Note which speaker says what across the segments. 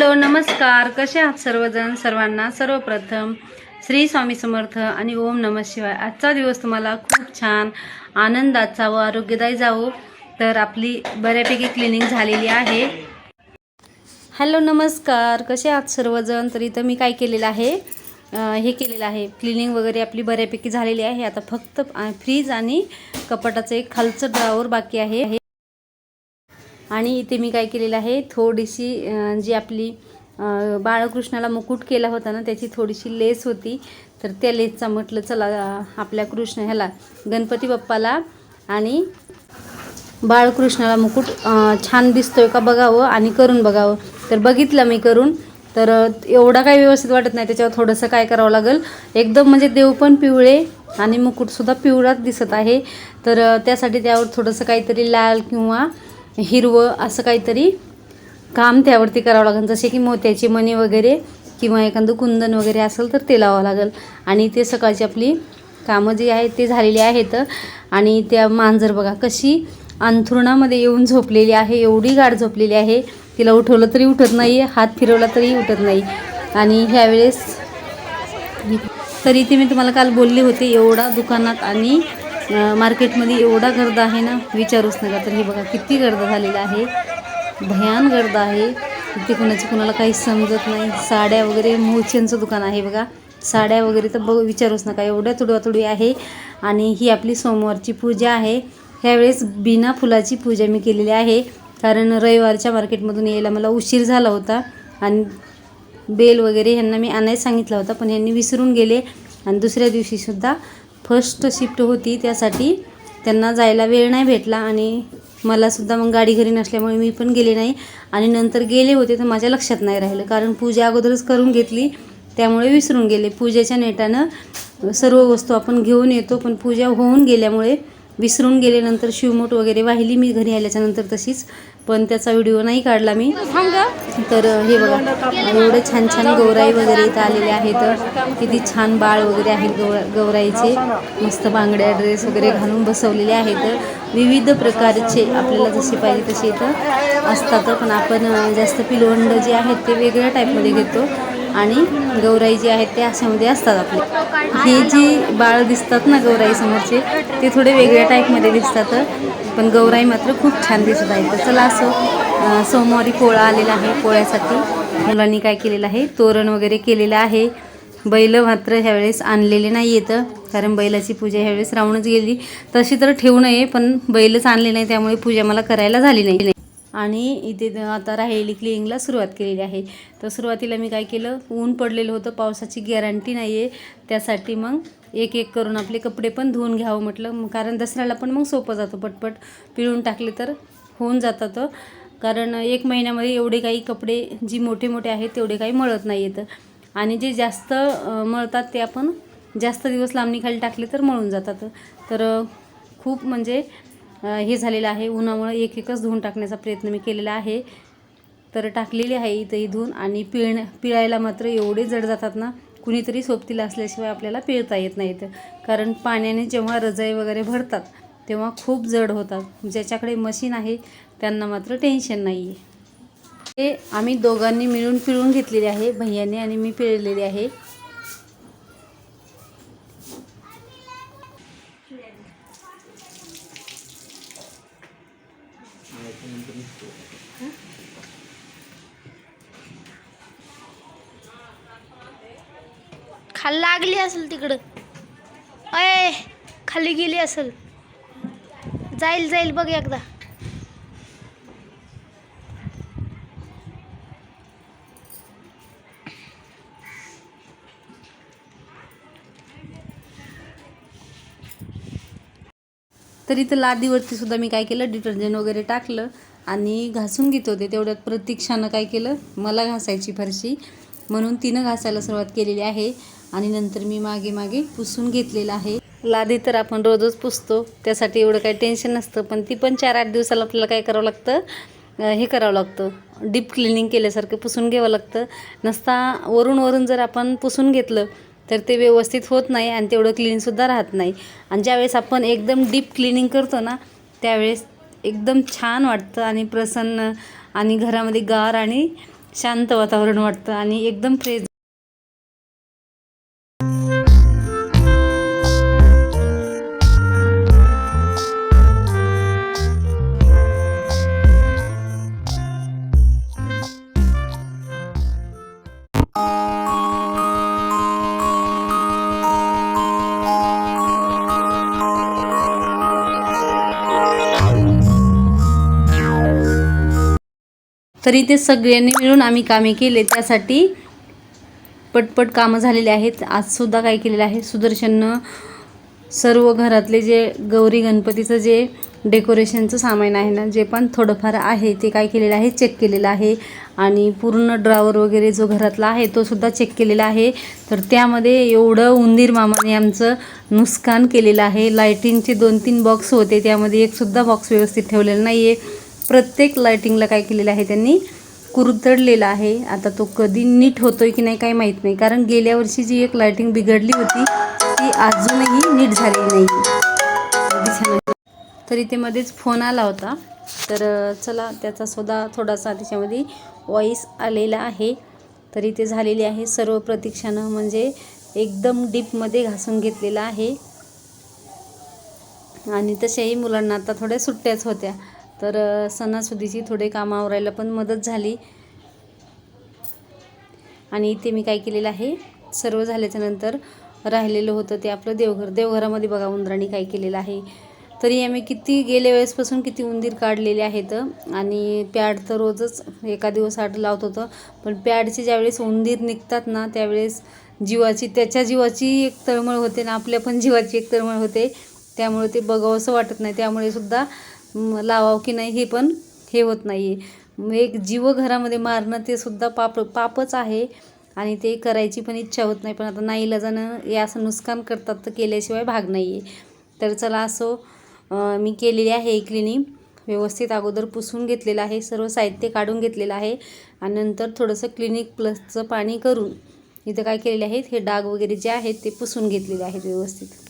Speaker 1: Hello नमस्कार. कसे आहात सर्वजण? सर्वांना सर्वप्रथम श्री स्वामी समर्थ आणि ओम नमः शिवाय. आजचा दिवस तुम्हाला खूप छान आनंदाचा व आरोग्यदायी जावो. तर आपली बऱ्यापैकी क्लिनिंग झालेली आहे. हॅलो नमस्कार. कसे आहात सर्वजण? तर इथं मी काय केलेलं आहे? हे केलेलं आहे. क्लिनिंग वगैरे आपली बऱ्यापैकी झालेली आहे. आता फक्त फ्रीज आणि कपाटाचं एक खालचं ड्रावर बाकी आहे. आणि इथे मी काय केलेलं आहे थोडीशी जी आपली बाळकृष्णाला मुकुट केला होता ना त्याची थोडीशी लेस होती. तर त्या लेसचा म्हटलं चला आपल्या कृष्ण ह्याला गणपती बाप्पाला आणि बाळकृष्णाला मुकुट छान दिसतोय का बघावं आणि करून बघावं. तर बघितलं मी करून. तर एवढा काही व्यवस्थित वाटत नाही त्याच्यावर थोडंसं काय करावं लागेल. एकदम म्हणजे देव पण पिवळे आणि मुकुटसुद्धा पिवळाच दिसत आहे. तर त्यासाठी त्यावर थोडंसं काहीतरी लाल किंवा हिरवं असं काहीतरी काम त्यावरती करावं लागेल. जसे की मोत्याची मणी वगैरे किंवा एखादं कुंदन वगैरे असेल तर ते लावावं लागेल. आणि ते सकाळची आपली कामं जी आहेत ते झालेली आहेत. आणि त्या मांजर बघा कशी अंथरुणामध्ये येऊन झोपलेली आहे एवढी गाढ झोपलेली आहे. तिला उठवलं तरी उठत नाही हात फिरवला तरी उठत नाही. आणि ह्यावेळेस तरी ते मी तुम्हाला काल बोलले होते एवढा दुकानात आणि मार्केटमध्ये एवढा गर्द आहे ना विचारूच नका. तर हे बघा किती गर्द झालेला आहे. भयान गर्द आहे. इथे कोणाची कोणाला काही समजत नाही. साड्या वगैरे मोच्यांचं दुकान आहे बघा. साड्या वगैरे तर बघ विचारूच नका. एवढ्या तुडवातुडी आहे. आणि ही आपली सोमवारची पूजा आहे. ह्यावेळेस बिना फुलाची पूजा मी केलेली आहे. कारण रविवारच्या मार्केटमधून यायला मला उशीर झाला होता. आणि बेल वगैरे ह्यांना मी आणायला सांगितला होता पण ह्यांनी विसरून गेले. आणि दुसऱ्या दिवशीसुद्धा फर्स्ट शिफ्ट होती त्यासाठी त्यांना जायला वेळ नाही भेटला आणि मलासुद्धा मग गाडी घरी नसल्यामुळे मी पण गेले नाही. आणि नंतर गेले होते तर माझ्या लक्षात नाही राहिलं कारण पूजा अगोदरच करून घेतली त्यामुळे विसरून गेले. पूजेच्या नेटानं सर्व वस्तू आपण घेऊन येतो पण पूजा होऊन गेल्यामुळे विसरून गेल्यानंतर शिवमोट वगैरे वाहिली मी घरी आल्याच्यानंतर तशीच. पण त्याचा व्हिडिओ नाही काढला मी. तर हे बघा. एवढे छान छान गौराई वगैरे इथं आलेले आहेत. किती छान बाळ वगैरे आहेत गौरा गौराईचे. मस्त बांगड्या ड्रेस वगैरे घालून बसवलेले आहेत. विविध प्रकारचे आपल्याला जसे पाहिजे तसे इथं असतात. पण आपण जास्त पिलवंड जे आहेत ते वेगळ्या टाईपमध्ये घेतो. आणि गौराई जी आहेत ते अशामध्ये असतात आपले. हे जी बाळ दिसतात ना गौराई समोरचे ते थोडे वेगळ्या टाईपमध्ये दिसतात. पण गौराई मात्र खूप छान दिसत आहे. तर चला असं सोमवारी पोळा आलेला आहे पोळ्यासाठी. मुलांनी काय केलेलं आहे? तोरण वगैरे केलेलं आहे. बैल मात्र ह्यावेळेस आणलेले नाही येतं कारण बैलाची पूजा ह्यावेळेस राहूनच गेली. तशी तर ठेवू नये पण बैलच आणले नाही त्यामुळे पूजा मला करायला झाली नाही. आणि इथे आता राहिली क्लिनिंगला सुरुवात केलेली आहे. तर सुरुवातीला मी काय केलं ऊन पडलेलं होतं पावसाची गॅरंटी नाही आहे त्यासाठी मग एक एक करून आपले कपडे पण धुवून घ्यावं म्हटलं. कारण दसऱ्याला पण मग सोपं जातं पटपट. पिळून टाकले तर होऊन जातात कारण एक महिन्यामध्ये एवढे काही कपडे जी मोठे मोठे आहेत तेवढे काही मळत नाही येतं. आणि जे जास्त मळतात ते आपण जास्त दिवस लांबणीखाली टाकले तर मळून जातात. तर खूप म्हणजे हे झालेलं आहे. उन्हामुळं एक एकच धुवून टाकण्याचा प्रयत्न मी केलेला आहे. तर टाकलेली आहे इथंही धुवून आणि पिळ पिळायला मात्र एवढे जड जातात ना कुणीतरी सोबतीला असल्याशिवाय आपल्याला पिळता येत नाहीत. कारण पाण्याने जेव्हा रजाई वगैरे भरतात तेव्हा खूप जड होतात. ज्याच्याकडे मशीन आहे त्यांना मात्र टेन्शन नाही आहे हे आम्ही दोघांनी मिळून पिळून घेतलेले आहे. भैयाने आणि मी पिळलेले आहे.
Speaker 2: खाली लागली असेल तिकडं. अय खाली गेली असेल. जाईल जाईल बघ एकदा.
Speaker 1: तर इथं लादीवरती सुद्धा मी काय केलं डिटर्जंट वगैरे टाकलं आणि घासून घेत होते. तेवढ्यात प्रतीक्षानं काय केलं मला घासायची फरशी म्हणून तिनं घासायला सुरुवात केलेली आहे. आणि नंतर मी मागे मागे पुसून घेतलेलं आहे. लादी तर आपण रोजच पुसतो. त्यासाठी एवढं काही टेन्शन नसतं. पण ती पण चार आठ दिवसाला आपल्याला काय करावं लागतं? हे करावं लागतं. डीप क्लिनिंग केल्यासारखं पुसून घ्यावं लागतं. नसता वरून वरून जर आपण पुसून घेतलं तर ते व्यवस्थित होत नाही आणि तेवढं क्लीनसुद्धा राहत नाही. आणि ज्यावेळेस आपण एकदम डीप क्लिनिंग करतो ना त्यावेळेस एकदम छान वाटतं आणि प्रसन्न आणि घरामध्ये गार आणि शांत वातावरण वाटतं आणि एकदम फ्रेश तरी ते सगळ्यांनी मिळून आम्ही कामे केले. त्यासाठी पटपट कामं झालेली आहेत. आजसुद्धा काय केलेलं आहे? सुदर्शननं सर्व घरातले जे गौरी गणपतीचं जे डेकोरेशनचं सामान आहे ना जे पण थोडंफार आहे ते काय केलेलं आहे? चेक केलेलं आहे. आणि पूर्ण ड्रावर वगैरे जो घरातला आहे तो सुद्धा चेक केलेला आहे. तर त्यामध्ये एवढं उंदीर मामाने आमचं नुकसान केलेलं आहे. लायटिंगचे दोन तीन बॉक्स होते. त्यामध्ये एकसुद्धा बॉक्स व्यवस्थित ठेवलेला नाही आहे प्रत्येक लायटिंगला काय केलेलं आहे त्यांनी? कुरतडलेला आहे. आता तो कधी नीट होतोय की नाही काही माहीत नाही. कारण गेल्या वर्षी जी एक लायटिंग बिघडली होती ती अजूनही नीट झालेली नाही. तर इथे तरी ते मध्येच फोन आला होता. तर चला त्याचा सुद्धा थोडासा त्याच्यामध्ये वॉईस आलेला आहे. तरी ते झालेली आहे सर्व प्रतीक्षानं. म्हणजे एकदम डीपमध्ये घासून घेतलेलं आहे. आणि तशाही मुलांना आता थोड्या सुट्ट्याच होत्या. तर सणासुदीची थोडे कामं आवरायला पण मदत झाली. आणि इथे मी काय केलेलं आहे सर्व झाल्याच्यानंतर राहिलेलं होतं ते आपलं देवघर. देवघरामध्ये बघा उंदराणी काय केलेलं आहे. तरी आम्ही किती गेल्या वेळेसपासून किती उंदीर काढलेले आहेत. आणि पॅड तर रोजच एका दिवस आठ लावत होतं. पण पॅडचे ज्यावेळेस उंदीर निघतात ना त्यावेळेस जीवाची त्याच्या जीवाची एक तळमळ होते ना आपल्या पण जीवाची एक तळमळ होते. त्यामुळे ते बघावंसं वाटत नाही. त्यामुळे सुद्धा लावावं की नाही हे पण हे होत नाही आहे एक जीव घरामध्ये मारणं ते सुद्धा पाप पापच आहे आणि ते करायची पण इच्छा होत नाही. पण आता नाईलाजानं हे असं नुकसान करतात तर केल्याशिवाय भाग नाही आहे तर चला असो मी केलेली आहे ही क्लिनिंग व्यवस्थित अगोदर पुसून घेतलेलं आहे सर्व साहित्य काढून घेतलेलं आहे आणि नंतर थोडंसं क्लिनिक प्लसचं पाणी करून इथं काय केलेले आहेत हे डाग वगैरे जे आहेत ते पुसून घेतलेले आहेत व्यवस्थित.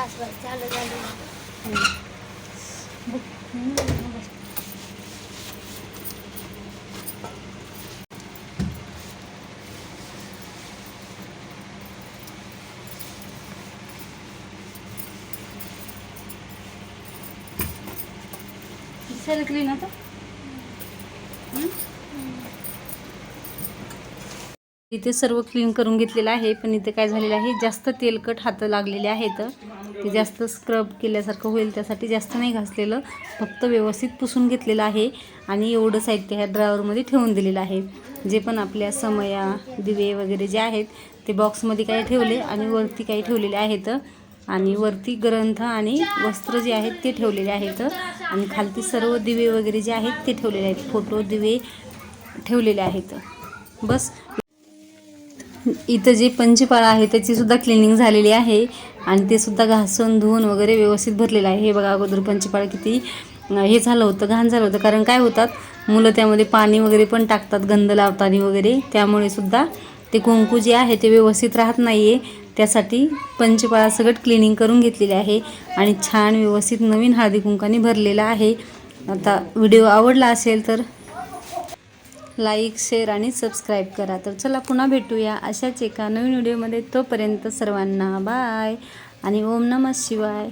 Speaker 2: बस बस झालं झालं
Speaker 1: सरकली ना आता इथे सर्व क्लीन करून घेतलेलं आहे पण इथे काय झालेलं आहे जास्त तेलकट हात लागलेले आहेत. ते जास्त स्क्रब केल्यासारखं होईल त्यासाठी जास्त नाही घासलेलं फक्त व्यवस्थित पुसून घेतलेलं आहे आणि एवढं साहित्य ह्या ड्रायवरमध्ये ठेवून दिलेलं आहे. जे पण आपल्या समया दिवे वगैरे जे आहेत ते बॉक्समध्ये काही ठेवले आणि वरती काही ठेवलेले आहेत. आणि वरती ग्रंथ आणि वस्त्र जे आहेत ते ठेवलेले आहेत. आणि खालती सर्व दिवे वगैरे जे आहेत ते ठेवलेले आहेत. फोटो दिवे ठेवलेले आहेत. बस. इथं जे पंचपाळा आहे त्याची सुद्धा क्लिनिंग झालेली आहे. आणि ते सुद्धा घासून धुवून वगैरे व्यवस्थित भरलेलं आहे. हे बघा अगोदर पंचपाळा किती हे झालं होतं घाण झालं होतं. कारण काय होतात मुलं त्यामध्ये पाणी वगैरे पण टाकतात गंध लावताना वगैरे. त्यामुळे सुद्धा ते कुंकू जे आहे ते व्यवस्थित राहत नाही आहे त्यासाठी पंचपाळा सगळं क्लिनिंग करून घेतलेले आहे. आणि छान व्यवस्थित नवीन हळदी कुंकाने भरलेला आहे. आता व्हिडिओ आवडला असेल तर लाईक शेअर आणि सबस्क्राईब करा. तर चला पुन्हा भेटूया अशाच एका नवीन व्हिडिओमध्ये. तोपर्यंत सर्वांना बाय. आणि ओम नमः शिवाय.